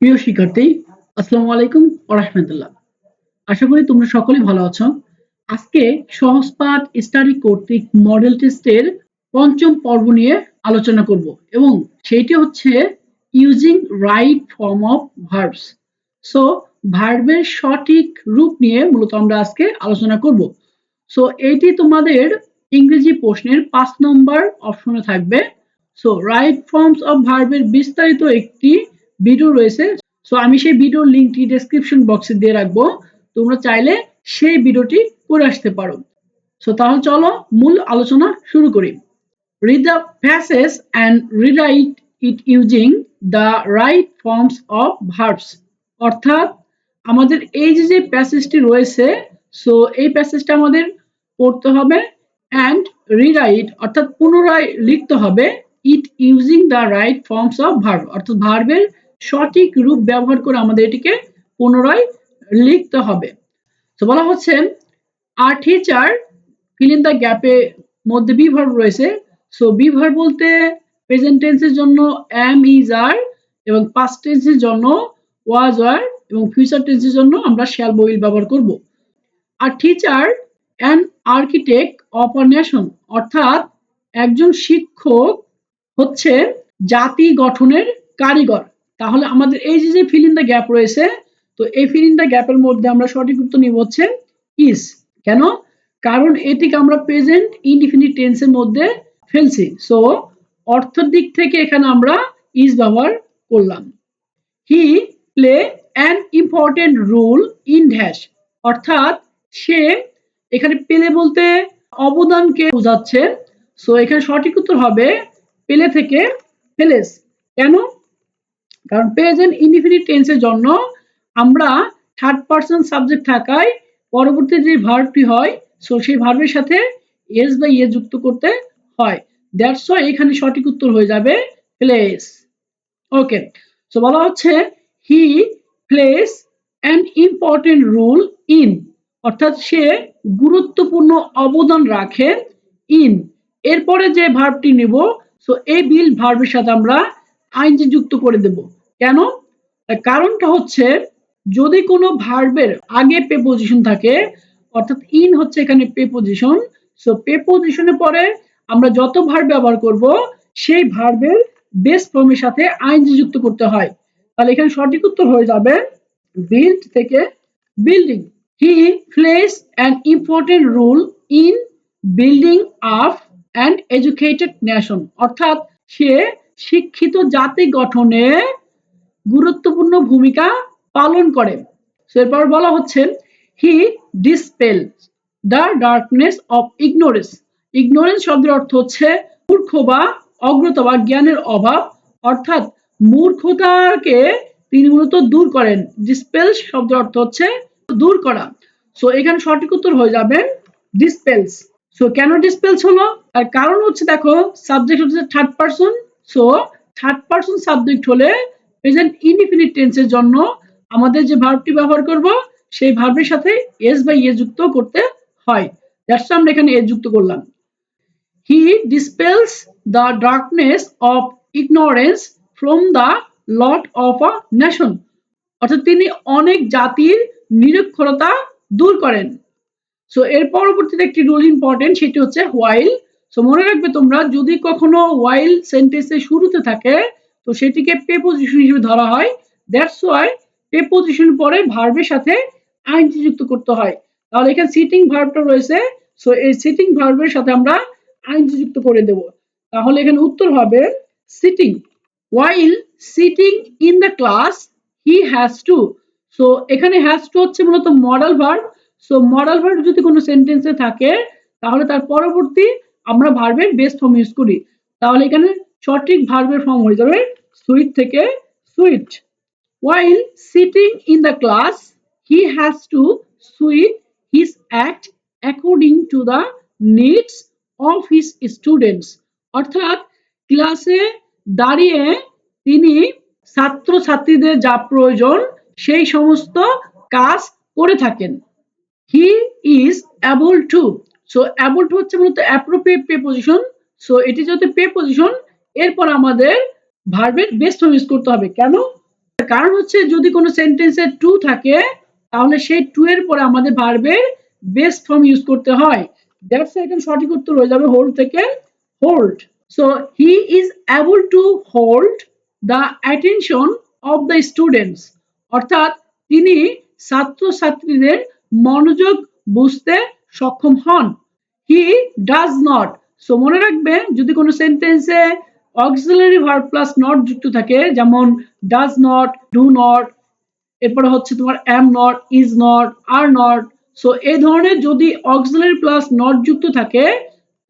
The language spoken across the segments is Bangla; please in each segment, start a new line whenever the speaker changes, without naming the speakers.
প্রিয় শিক্ষার্থী, আসসালামু আলাইকুম ওরহমতুল্লাহ আশা করি তোমরা সকলেই ভালো আছো। আজকে সহজপাঠ স্টাডি কর্তৃক মডেল টেস্টের পঞ্চম পর্ব নিয়ে আলোচনা করব এবং সেইটি হচ্ছে using right form of verbs so ভার্বের সঠিক রূপ নিয়ে মূলত আমরা আজকে আলোচনা করব। সো এইটি তোমাদের ইংরেজি প্রশ্নের পাঁচ নম্বর অপশনে থাকবে। সো রাইট ফর্মস অফ ভার্বের বিস্তারিত একটি ভিডিও রয়েছে। সো আমি সেই ভিডিওর লিঙ্কটি ডেসক্রিপশন বক্সে দিয়ে রাখব। তোমরা চাইলে সেই ভিডিওটি করে আসতে পারো। সো তাহলে চলো মূল আলোচনা শুরু করি। Read the passage and rewrite it using the right forms of verbs অর্থাৎ, আমাদের এই যে যে প্যাসেজটি রয়েছে সো এই প্যাসেজটা আমাদের পড়তে হবে অ্যান্ড রিরাইট অর্থাৎ পুনরায় লিখতে হবে it using the right forms of verb অর্থাৎ ভার্বের সঠিক রূপ ব্যবহার করে আমাদের এটিকে পুনরায় লিখতে হবে। তো বলা হচ্ছে আর টিচার ফিল ইন দ্য গ্যাপে মধ্যে বি ভার্ব রয়েছে। সো বিভার বলতে প্রেজেন্ট টেন্সের জন্য এম ইজ আর এবং পাস্ট টেন্সের জন্য ওয়াজ আর এবং ফিউচার টেন্সের জন্য আমরা শ্যাল বইল ব্যবহার করব। আর teacher an architect of a nation অর্থাৎ একজন শিক্ষক হচ্ছে জাতি গঠনের কারিগর। তাহলে আমাদের এই যে যে ফিল ইন দ্য গ্যাপ রয়েছে, তো এই ফিল ইন দ্য গ্যাপের মধ্যে আমরা সঠিক উত্তর নিব হচ্ছে ইস কেন? কারণ এটিকে আমরা প্রেজেন্ট ইনডিফিনিট টেন্সের মধ্যে ফেলছি। সো অর্থের দিক থেকে এখানে আমরা ইস ব্যবহার করলাম। He play an important role in dash অর্থাৎ সে এখানে পেলে বলতে অবদানকে বোঝাচ্ছে। সো এখানে সঠিক উত্তর হবে পেলে থেকে পেলেস কেন? কারণ প্রেজেন্ট ইনডিফিনিট টেন্সের জন্য আমরা থার্ড পার্সন সাবজেক্ট থাকায় পরবর্তী যে ভার্বটি হয় সো সেই ভার্বের সাথে এস বা ইয়ে যুক্ত করতে হয়। দ্যাটস ওয়াই এখানে সঠিক উত্তর হয়ে যাবে প্লেস ওকে সো বলা হচ্ছে he plays an important role in অর্থাৎ সে গুরুত্বপূর্ণ অবদান রাখে ইন এরপরে যে ভার্বটি নিব সো এই বিল ভার্বের সাথে আমরা আইনজি যুক্ত করে দেব। কেন? কারণটা হচ্ছে, যদি কোনো ভার্বের আগে পে পজিশন থাকে, অর্থাৎ ইন হচ্ছে এখানে পে পজিশন সো পে পজিশনে পরে আমরা যত ভার্ব ব্যবহার করব, সেই ভার্বের বেস ফর্মের সাথে আইনজি যুক্ত করতে হয়। তাহলে এখানে সঠিক উত্তর হয়ে যাবে বিল্ড থেকে building he plays an important role in building up and educated nation অর্থাৎ সে শিক্ষিত জাতি গঠনে গুরুত্বপূর্ণ ভূমিকা পালন করে। এরপর বলা হচ্ছে, he dispel the darkness of ignorance. Ignorance শব্দের অর্থ হচ্ছে মূর্খ বা অগ্রতা বা জ্ঞানের অভাব। অর্থাৎ মূর্খতাকে তিনি মূলত দূর করেন। ডিসপেল শব্দের অর্থ হচ্ছে দূর করা। সো এখানে সঠিক উত্তর হয়ে যাবে ডিসপেলস। সো কেন ডিসপেলস হলো? তার কারণ হচ্ছে, দেখো সাবজেক্ট হচ্ছে third person so third person subject হলে প্রেজেন্ট ইনডিফিনিট টেন্সের জন্য আমাদের যে ভার্বটি ব্যবহার করব, সেই ভার্বের সাথে এস বা ইয়ে যুক্ত করতে হয়। দ্যাটস আমরা এখানে এস যুক্ত করলাম। He dispels the darkness of ignorance from the lot of a nation অর্থাৎ তিনি অনেক জাতির নিরক্ষরতা দূর করেন। সো এর পরবর্তীতে একটি রুল ইম্পর্টেন্ট সেটি হচ্ছে হোয়াইল সো মনে রাখবে তোমরা, যদি কখনো ওয়াইল সেন্টেন্সের শুরুতে থাকে তো সেটিকে পে পজিশন হিসেবে ধরা হয়। দ্যাটস ওয়াই পে পজিশন পরে ভার্বের সাথে আইনটি যুক্ত করতে হয়। তাহলে এখানে সিটিং ভার্বটা রয়েছে। সো এই সিটিং ভার্বের সাথে আমরা আইনটি যুক্ত করে দেব। তাহলে এখানে উত্তর হবে sitting while sitting in the class he has to so এখানে হ্যাজ টু হচ্ছে মূলত modal verb so modal verb যদি কোনো সেন্টেন্সে থাকে, তাহলে তার পরবর্তী আমরা ভার্বের বেস্ট ফর্ম ইউজ করি। তাহলে এখানে সঠিক ভার্বের ফর্ম হয়ে যাবে সুইট থেকে suit while sitting in the class he has to suit his act according to the needs of his students অর্থাৎ ক্লাসে দাঁড়িয়ে তিনি ছাত্র ছাত্রীদের যা প্রয়োজন সেই সমস্ত কাজ করে থাকেন। He is able to so able to হচ্ছে মূলত অ্যাপ্রোপ্রিয়েট পে পজিশন সো এটি যদি পে পজিশন এরপর আমাদের ভার্বের বেস্ট ফর্ম ইউজ করতে হবে। কেন? কারণ হচ্ছে যদি কোনো সেন্টেন্সে টু থাকে, তাহলে সেই টু এর পরে আমাদের ভার্বের বেস্ট ফর্ম ইউজ করতে হয়। দ্যাটস এখানে সঠিক উত্তর হয়ে যাবে হোল্ড থেকে hold so he is able to hold the attention of the students অর্থাৎ তিনি ছাত্রছাত্রীদের মনোযোগ বুঝতে সক্ষম হন। হি ডাজ নট সো মনে রাখবে যদি কোনো সেন্টেন্সে অক্সিলারি ভার্ব প্লাস নট যুক্ত থাকে, যেমন ডাজ নট ডু নট এরপরে হচ্ছে তোমার am not is not are not so এই ধরনের যদি অক্সিলারি প্লাস নট যুক্ত থাকে,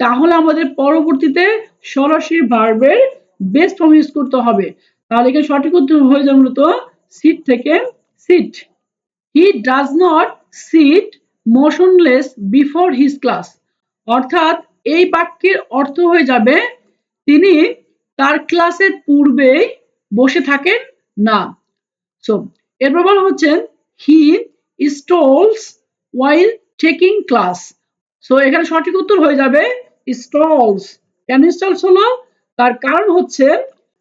তাহলে আমাদের পরবর্তীতে সরাসরি ভার্বের বেস্ট ফর্ম ইউজ করতে হবে। তাহলে এখানে সঠিক উত্তর হয়ে যাবে মূলত সিট থেকে sit he does not sit motionless before his class অর্থাৎ এই বাক্যের অর্থ হয়ে যাবে, তিনি তার ক্লাসের পূর্বেই বসে থাকেন না। সো এরপর বলা হচ্ছে he stalls while taking class so এখানে সঠিক উত্তর হয়ে যাবে স্টলস কেন স্টলস হলো? তার কারণ হচ্ছে,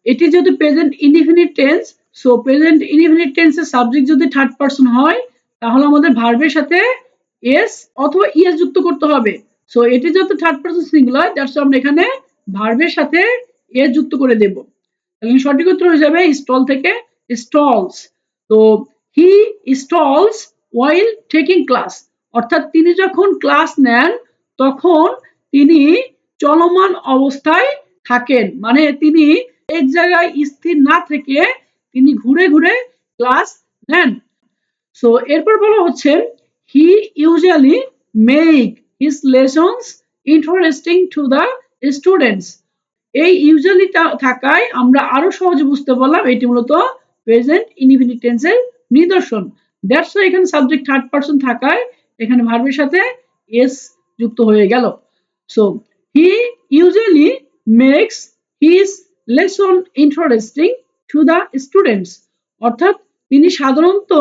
এটি যদি present indefinite tense so present indefinite টেন্সের সাবজেক্ট যদি থার্ড পারসন হয়, তাহলে আমাদের ভার্বের সাথে এস অথবা ইএস যুক্ত করতে হবে। সো এটি যেহেতু থার্ড পারসন সিঙ্গুলার দ্যাটস আমরা এখানে ভার্বের সাথে এস যুক্ত করে দেব। তাহলে সঠিক উত্তর হয়ে যাবে স্টল থেকে স্টলস তো he stalls while taking class অর্থাৎ তিনি যখন ক্লাস নেন, তখন তিনি চলমান অবস্থায় থাকেন। মানে তিনি এক জায়গায় স্থির না থেকে তিনি ঘুরে ঘুরে ক্লাস নেন। সো এরপর বলা হচ্ছে he usually make his lessons interesting to the students এই ইউজুয়ালি থাকায় আমরা আরও সহজে বুঝতে পারলাম এটি মূলত প্রেজেন্ট ইনডিফিনিট টেন্সের নিদর্শন। দ্যাটস এখানে সাবজেক্ট থার্ড পারসন থাকায় এখানে ভার্বের সাথে এস যুক্ত হয়ে গেল। So he usually makes his lesson interesting to the students অর্থাৎ তিনি সাধারণত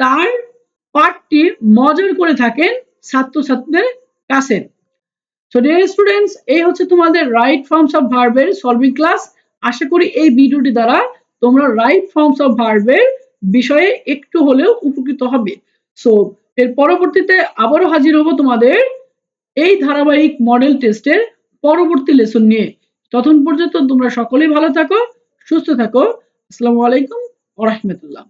তার পাঠটি মজার করে থাকেন ছাত্রছাত্রীদের কাছে। সো ডিয়ার স্টুডেন্টস এই হচ্ছে তোমাদের রাইট ফর্মস অফ ভার্বের সলভিং ক্লাস আশা করি এই ভিডিওটি দ্বারা তোমরা রাইট ফর্মস অফ ভার্বের বিষয়ে একটু হলেও উপকৃত হবে। সো এর পরবর্তীতে আবারও হাজির হব তোমাদের এই ধারাবাহিক মডেল টেস্টের পরবর্তী লেসন নিয়ে। তখন পর্যন্ত তোমরা সকলেই ভালো থাকো, সুস্থ থাকো। আসসালামু আলাইকুম ওয়া রাহমাতুল্লাহ।